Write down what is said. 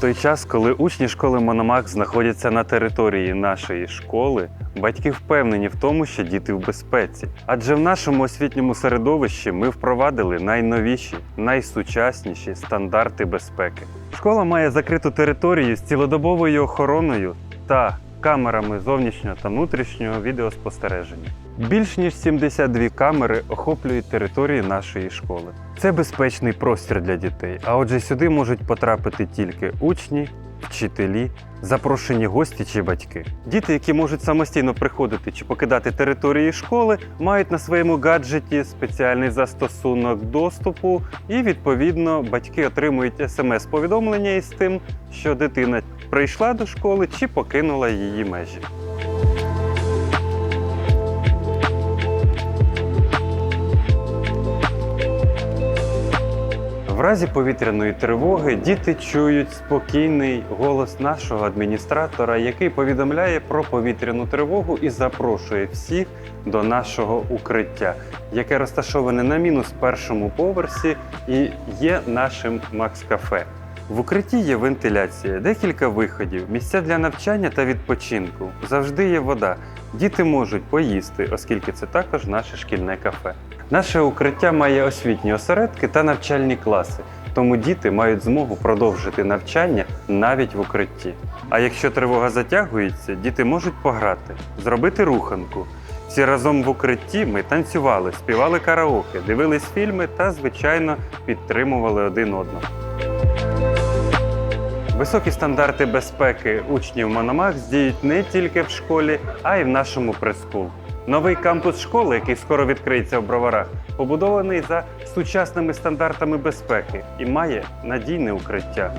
Той час, коли учні школи Мономах знаходяться на території нашої школи, батьки впевнені в тому, що діти в безпеці. Адже в нашому освітньому середовищі ми впровадили найновіші, найсучасніші стандарти безпеки. Школа має закриту територію з цілодобовою охороною та камерами зовнішнього та внутрішнього відеоспостереження. Більш ніж 72 камери охоплюють територію нашої школи. Це безпечний простір для дітей, а отже, сюди можуть потрапити тільки учні, вчителі, запрошені гості чи батьки. Діти, які можуть самостійно приходити чи покидати території школи, мають на своєму гаджеті спеціальний застосунок доступу, і відповідно батьки отримують смс-повідомлення із тим, що дитина прийшла до школи чи покинула її межі. В разі повітряної тривоги діти чують спокійний голос нашого адміністратора, який повідомляє про повітряну тривогу і запрошує всіх до нашого укриття, яке розташоване на мінус першому поверсі і є нашим Макс-кафе. В укритті є вентиляція, декілька виходів, місця для навчання та відпочинку. Завжди є вода. Діти можуть поїсти, оскільки це також наше шкільне кафе. Наше укриття має освітні осередки та навчальні класи, тому діти мають змогу продовжити навчання навіть в укритті. А якщо тривога затягується, діти можуть пограти, зробити руханку. Всі разом в укритті ми танцювали, співали караоке, дивились фільми та, звичайно, підтримували один одного. Високі стандарти безпеки учнів Мономах здіють не тільки в школі, а й в нашому прескул. Новий кампус школи, який скоро відкриється в Броварах, побудований за сучасними стандартами безпеки і має надійне укриття.